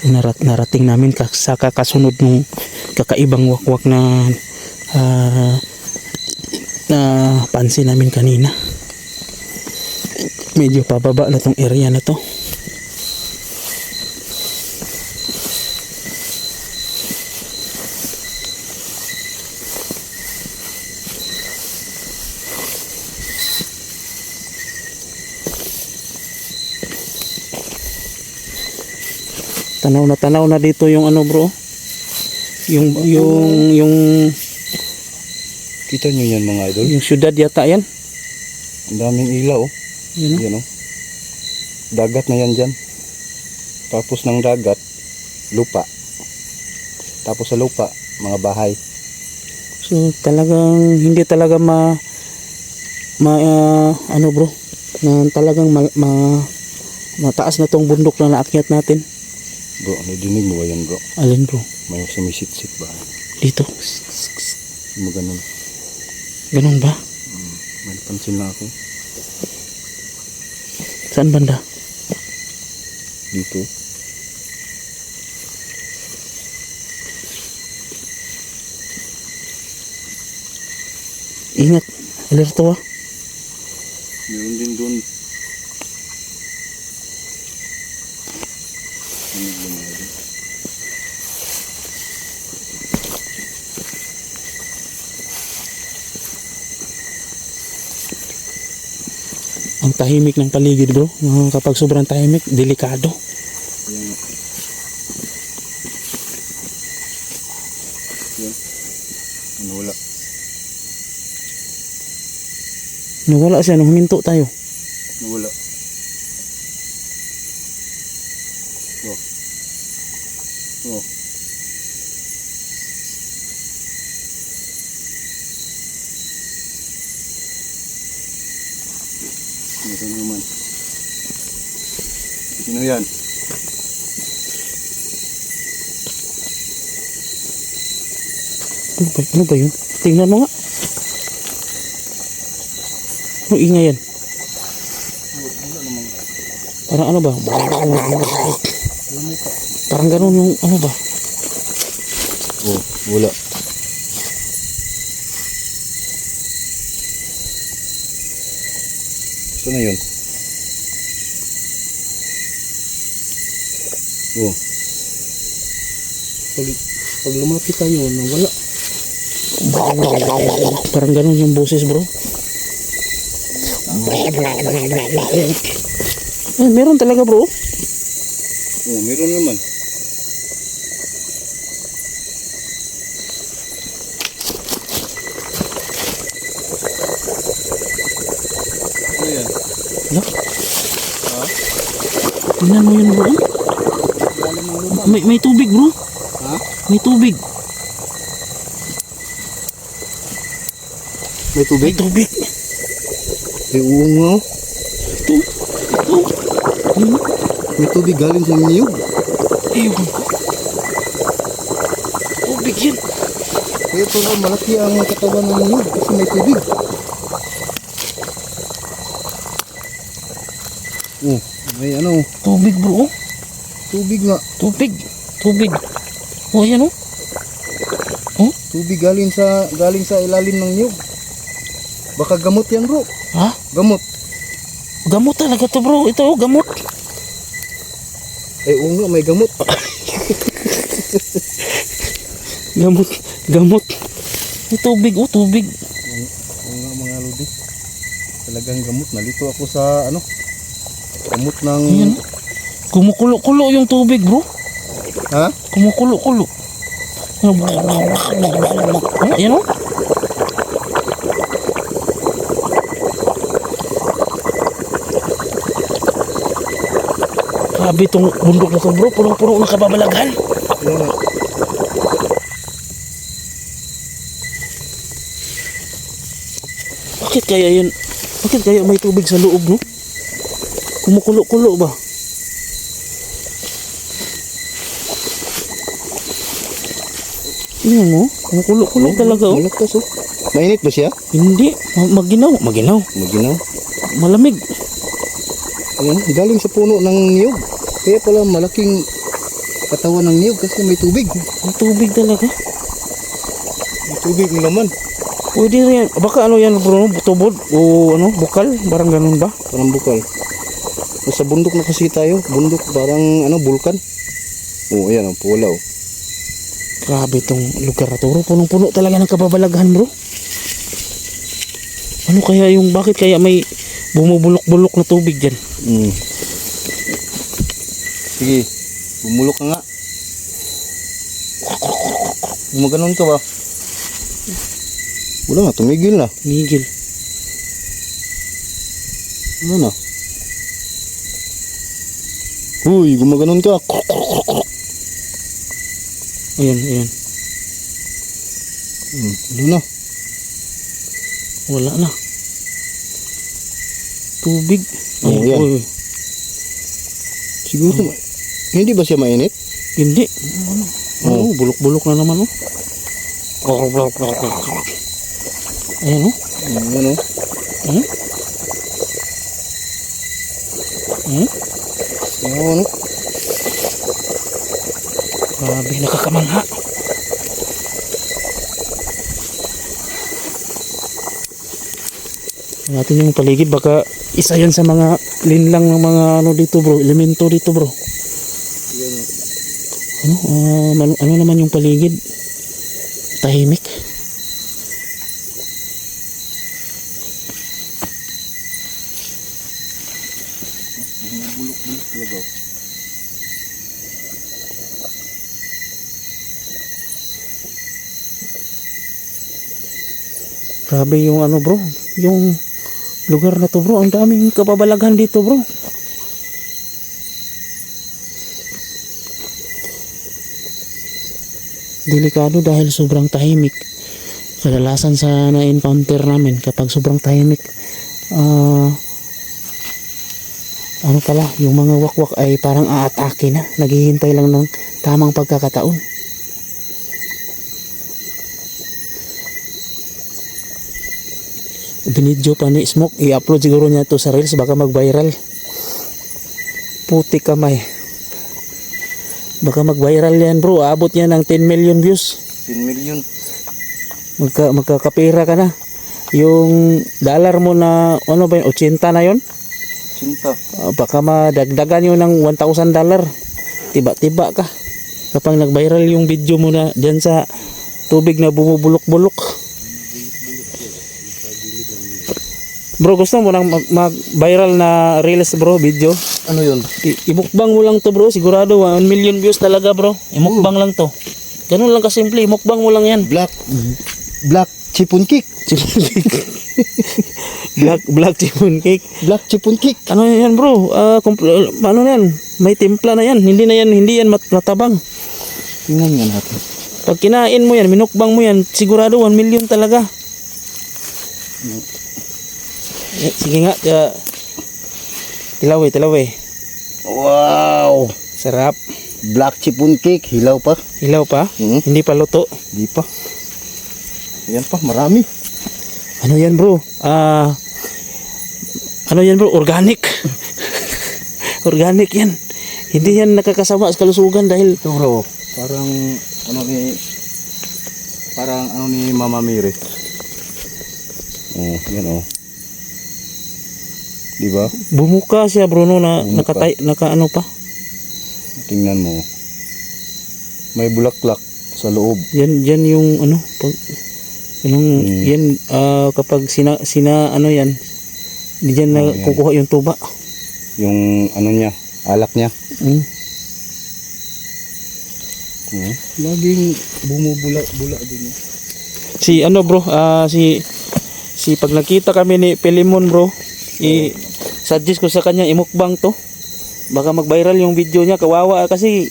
So narat narating namin sa kakasunod ng kakaibang wakwak na ah, na pansin namin kanina. Medyo pababa na tong area na to. Tanaw na tanaw na dito yung ano bro. Yung yung yung Kita nyo yan mga idol. yung syudad yata yan. Ang daming ilaw. Oh. Yun, no? Yan oh. Dagat na yan dyan. Tapos ng dagat, lupa. Tapos sa lupa, mga bahay. So talagang hindi talaga ma ma ah, ano bro na talagang ma, ma mataas na tong bundok na naakyat natin. Bro, nadinig mo ba yan bro? Alin bro? May sumisit-sit ba? Dito. Mo ganun. Ganun ba? May napansin lang ako. Saan banda? Dito. Ingat. Alerto ah. Meron din doon. Dinig mo mga idol. Ang tahimik ng paligid bro. Ah, kapag sobrang tahimik, delikado. Yan. Yan. Ano wala? Nawala siya nung huminto tayo. Nawala. Oh. Oh. Meron naman. Sino yan? Ano ba, ano ba yun? Tingnan mo nga. Ano ingay yan? Parang ano ba? Parang ganun yung ano ba? Oh, wala. Saan na yun? Oh. Pag, pag lumapit tayo, wala. Parang ganun yung boses bro. Eh, meron talaga bro. Oh, meron naman. Ano yan? Ano? Tingnan mo yun bro. May, may tubig bro. Ha? May tubig. May May tubig? tubig. May uungaw. Ito. Ito. Ayun. May tubig galing sa niyog. Ko. Tubig yan. Kaya pala malaki ang katawan ng niyog kasi may tubig. Oh, may ano, Tubig bro. Tubig nga. Tubig. Tubig. Oh, ayan oh. Tubig galing sa galing sa ilalim ng niyog. Baka gamot yan, bro. Ha? Gamot. Gamot talaga to bro. Ito oh, gamot. Eh, oo nga, may gamot. Gamot. Gamot. May tubig oh, tubig. Oo nga, mga lodi. Talagang gamot. Nalito ako sa, ano, gamot ng... Ayan. Kumukulo-kulo yung tubig bro. Ha? Kumukulo-kulo. Ah, Ayan oh. Grabe itong bundok na to bro. Punong-puno ng kababalaghan. Oo nga. Bakit kaya yun? Bakit kaya may tubig sa loob, no? Kumukulo-kulo ba? Tingnan mo, kumukulo-kulo talaga, oh. Malakas, oh. Mainit ba siya? Hindi, ma- maginaw, maginaw. Maginaw. Malamig. Ayan, galing sa puno ng niyog. Kaya pala malaking katawan ng niyog kasi may tubig. Ang tubig talaga. May tubig ng laman. Pwede rin. Baka ano yan bro, tubod o ano, bukal, parang ganun ba? Parang bukal. Sa bundok na kasi tayo. Bundok parang ano, bulkan. Oh, ayan ang pula. Grabe itong lugar na to. Punong-puno talaga ng kababalaghan bro. Ano kaya yung, bakit kaya may bumubulok-bulok na tubig dyan? Mm. Sige, bumulok ka nga. Gumaganon ka ba? Wala na, tumigil na. Migil. Wala na. Uy, gumaganon ka. Ayan, ayan. Hmm, wala na. Wala na. Tubig. Oo, Ay, yan. uy, Siguro, hindi ba siya mainit? Hindi. Ano? Oo, bulok-bulok na naman oh. Ayan oh. Hmm, ano? Hmm? Hmm? Oo, ano? Grabe, nakakamangha. natin yung paligid baka isa yan sa mga linlang ng mga ano dito bro elemento dito bro ano ano, ano naman yung paligid tahimik Bulok-bulok talaga. Grabe yung ano bro. Yung lugar na to bro. Ang daming kababalaghan dito bro. Delikado dahil sobrang tahimik. Kadalasan sa na-encounter namin kapag sobrang tahimik ah ano pala yung mga wakwak ay parang aatake na. Naghihintay lang ng tamang pagkakataon binidyo pa ni Smoke. I-upload siguro niya to sa Reels baka mag-viral. Puti kamay. Baka mag-viral yan bro. Abot yan ng 10 million views. 10 million. magka, magkakapira ka na. Yung dollar mo na ano ba yun? 80 na yon Cinta. Ah, baka madagdagan yun ng 1,000 dollar. Tiba-tiba ka. Kapag nag-viral yung video mo na dyan sa tubig na bumubulok-bulok bro gusto mo mag- mag-viral na reels bro video? Ano yun? I- imukbang mo lang to bro. Sigurado 1 million views talaga bro. Imukbang lang to. Ganun lang kasimple. Imukbang mo lang yan. Black. Black chipon cake. Chipon cake. black black chipon cake. Black chipon cake. ano yan bro? Kompl- ano yan? May timpla na yan. Hindi na yan hindi yan mat- matabang. Tingnan nga natin. pag kinain mo yan minukbang mo yan sigurado 1 million talaga. Eh, sige nga uh, tilaw eh tilaw eh Wow! sarap Black chipon cake. Hilaw pa. hilaw pa Hmm? hindi pa luto Di pa. Yan pa, marami. ano yan bro ah ano yan bro organic organic yan hindi yan nakakasama sa kalusugan dahil Ito bro, parang ano ni parang ano ni Mama Mire. Oh, yan oh. Di ba? bumuka siya Bruno na Bumuka. nakatay naka ano pa Tingnan mo. May bulaklak sa loob. Yan yan yung ano pag yung Mm. yan ah, kapag sina sina ano yan diyan na Oh, yan. kukuha yung tuba. Yung ano niya, alak niya. Mm. Oh, laging bumubula-bula din. Si ano bro, ah si si pag nakita kami ni Pelimon bro, i suggest ko sa kanya imukbang to. Baka mag-viral yung video niya, kawawa kasi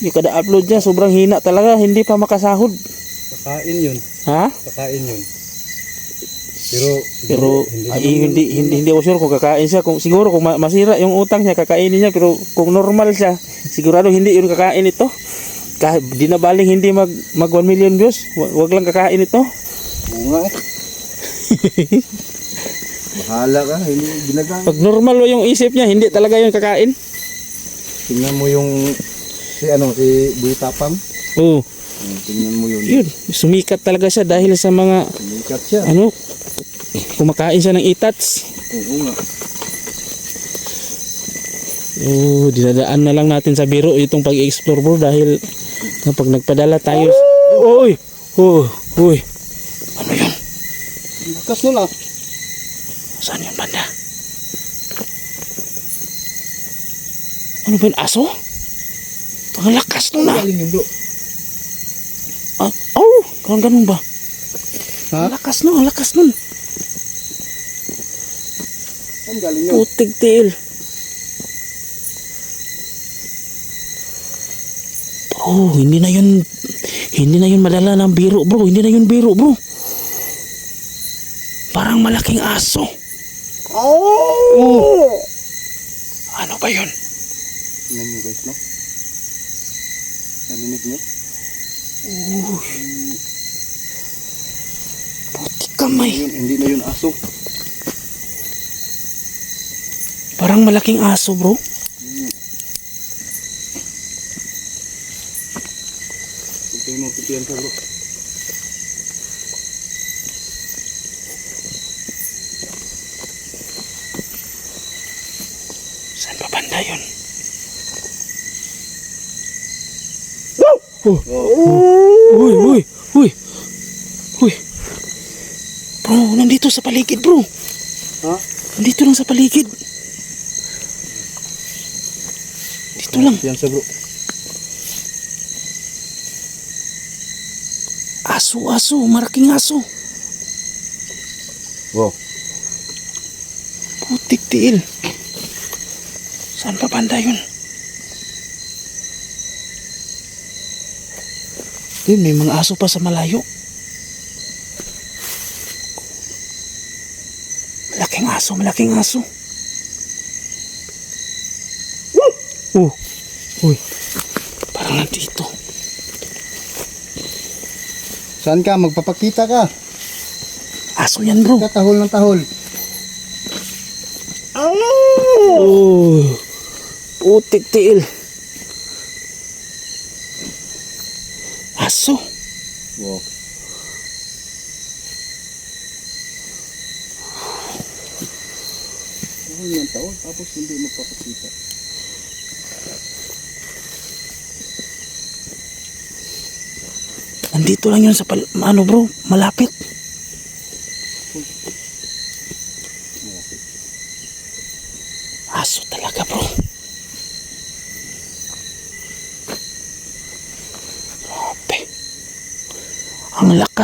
yung kada upload niya sobrang hina talaga, hindi pa makasahod. Kakain yun. Ha? Kakain yun. Pero, Pero ay, hindi, hindi hindi ako sure kung kakain siya. Kung siguro kung ma- masira yung utang niya kakainin niya pero kung normal siya, sigurado hindi yun kakain ito. Kahit di na baling hindi mag mag 1 million views, wa- wag lang kakain ito. bunga eh. Bahala ka, hindi ginagamit. Pag normal yung isip niya, hindi talaga yun kakain. Tingnan mo yung Si ano, si Buy Tapang. Oh, Hmm, tingnan mo yun. yun. Sumikat talaga siya dahil sa mga Sumikat siya. ano, kumakain siya ng itats. Oo nga. Oh, dinadaan na lang natin sa biro itong pag-explore bro dahil kapag nagpadala tayo Oy! Oh, uy. Ano yun? Lakas nun ah. Saan yung banda? Ano ba yun? Aso? Ang lakas nun ah. Galing yun bro. ah oh, kung ganun ba? Ha? Ang lakas nun, ang lakas nun. Saan galing yun? Putig tiil. Oh, hindi na yun hindi na yun madala ng biro, bro. Hindi na yun biro, bro. Parang malaking aso. Oh! Ano ba yun? Tingnan nyo guys, no? Narinig nyo? Putik kamay. Yun, hindi na yun aso. Parang malaking aso, bro. Ito yung mga tutiyan ka bro. Saan ba banda yun? Oh, Oh. uy, uy, uy. Uy. Bro, nandito sa paligid, bro. Ha? Nandito lang sa paligid. Dito lang. Yan sa bro. Aso, aso. Maraking aso. Wow. Putik tiil. Saan pa banda yun? Yun, may mga aso pa sa malayo. Malaking aso, malaking aso. Oh, uy. Parang nandito. Saan ka? Magpapakita ka. Aso yan, bro. Katahol ng tahol. Oh, putik tiil. Aso. Wow. Tahol ng tahol tapos hindi magpapakita. Nandito lang yun sa pal ano bro, malapit. Aso talaga bro. Grabe.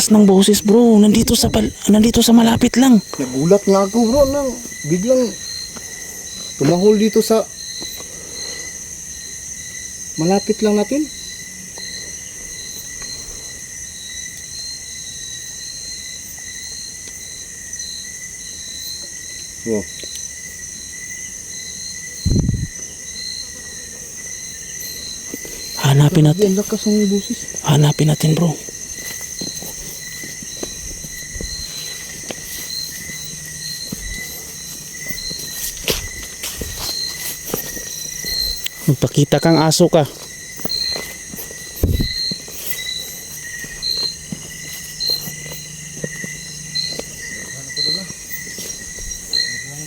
Lakas ng boses bro, nandito sa pal nandito sa malapit lang. Nagulat nga ako bro nang biglang tumahol dito sa malapit lang natin. Wow. Hanapin natin, hanapin natin bro. Magpakita kang aso ka.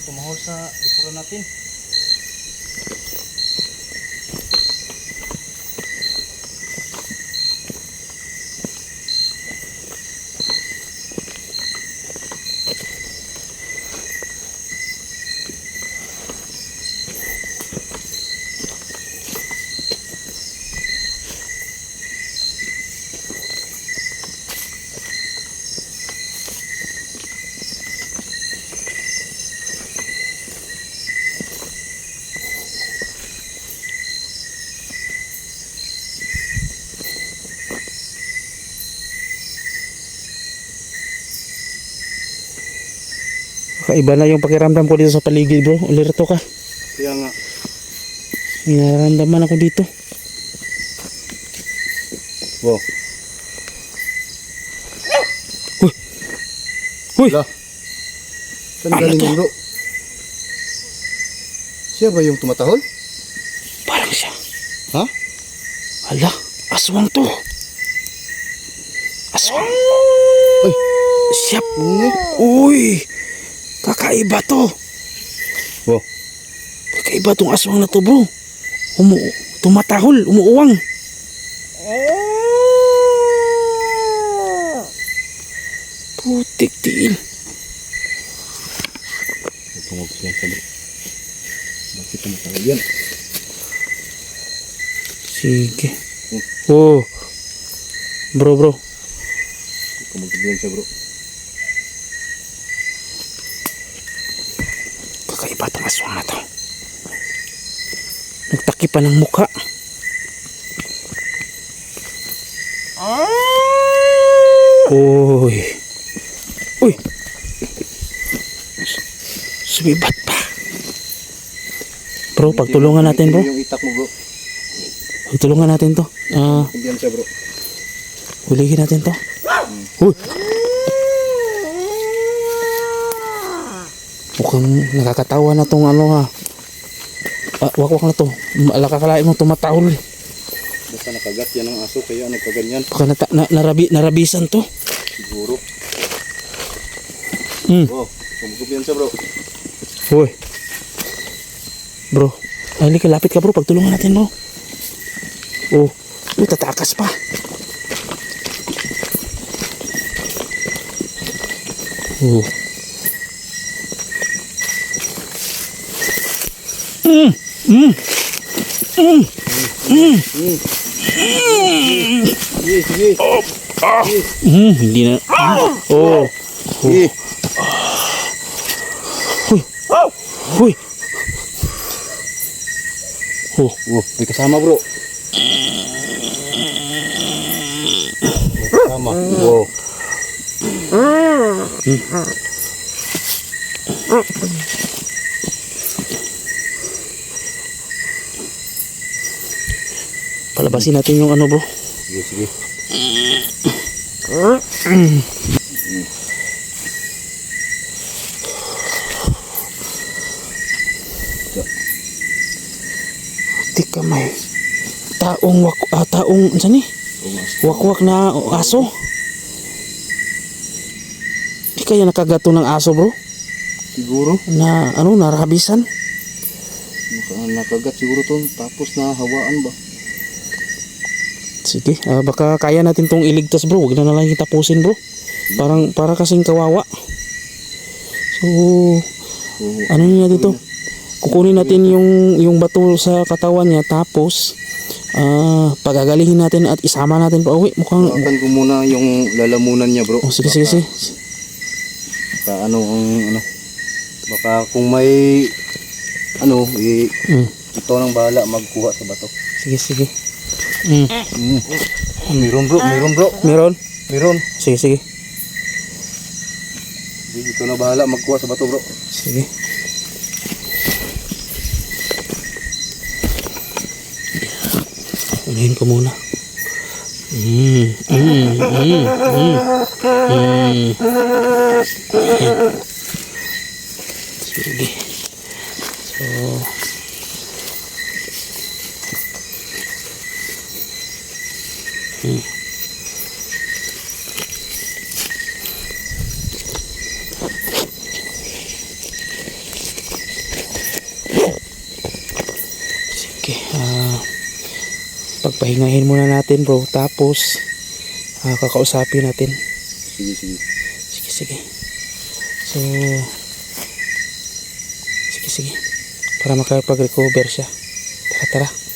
Tumahol sa likuran natin. Kakaiba na yung pakiramdam ko dito sa paligid bro. Ulirto ka. Kaya nga. May nararamdaman ako dito. Wow. Uy! Wala. Saan Ano galing bro? Siya ba yung tumatahol? Parang siya. Ha? Ala, aswang to. Aswang. Uy, siyap. Uy, kakaiba to. Oh, Kakaiba tong aswang na to bro. Umu tumatahol, umuuwang. Putik tiil. tungog siya sa bro. Bakit tumatawag yan? Sige. Oh. Bro, bro. Yan siya bro. Kakaiba tong aswang na to. Nagtaki pa ng muka. Uy. Uy. Sumibat pa. Bro, pagtulungan natin bro. Pagtulungan natin to. Ah, bro. hulihin natin to. Uy. Mukhang nakakatawa na tong ano ha. Ah, wakwak na to. Nakakalain mo tumatahol. Basta nakagat yan ng aso kaya nagkaganyan. Baka nata, na, narabi, narabisan to. Siguro. Hmm. Oh, tumugtog yan siya bro. Uy. Bro. Ay, halika, lapit ka bro. Pagtulungan natin bro. Oh. Uy, tatakas pa. Oh. Mm. Mm. Mm. Mm. Sige, sige. Mm. Hindi na. Oh. Sige. Uy. Uy. Oh. Oh, may kasama bro. May kasama. Oh. Palabasin natin yung ano bro. Sige, sige. Di ka may taong wak ah, taong ano ni? Wakwak na aso. Di kaya nakagato ng aso bro Siguro. na ano narabisan. Naka, nakagat siguro to. Tapos na hawaan ba? Sige, ah, baka kaya natin tong iligtas bro. Huwag na na lang yung tapusin bro. Parang para kasing kawawa. So, ano niya dito? Kukunin natin yung yung bato sa katawan niya tapos ah pagagalihin natin at isama natin pa uwi. Mukhang Hawakan ko muna yung lalamunan niya bro. Oh, sige, sige, sige. Baka ano ang ano. Baka kung may ano, i, Mm, ito nang bahala magkuha sa bato. sige, sige. Mm, Mm. Meron bro, meron bro. meron? Meron. Sige, sige. Ito na bahala magkuha sa bato bro. Sige. Unahin ko muna. Mm, mm, mm, mm, mm. Sige. So, mm. Sige, ah pagpahingahin muna natin bro. Tapos, ah, kakausapin natin. Sige, sige. Sige, sige. So, sige, sige. Para makapag-recover siya. Tara, tara.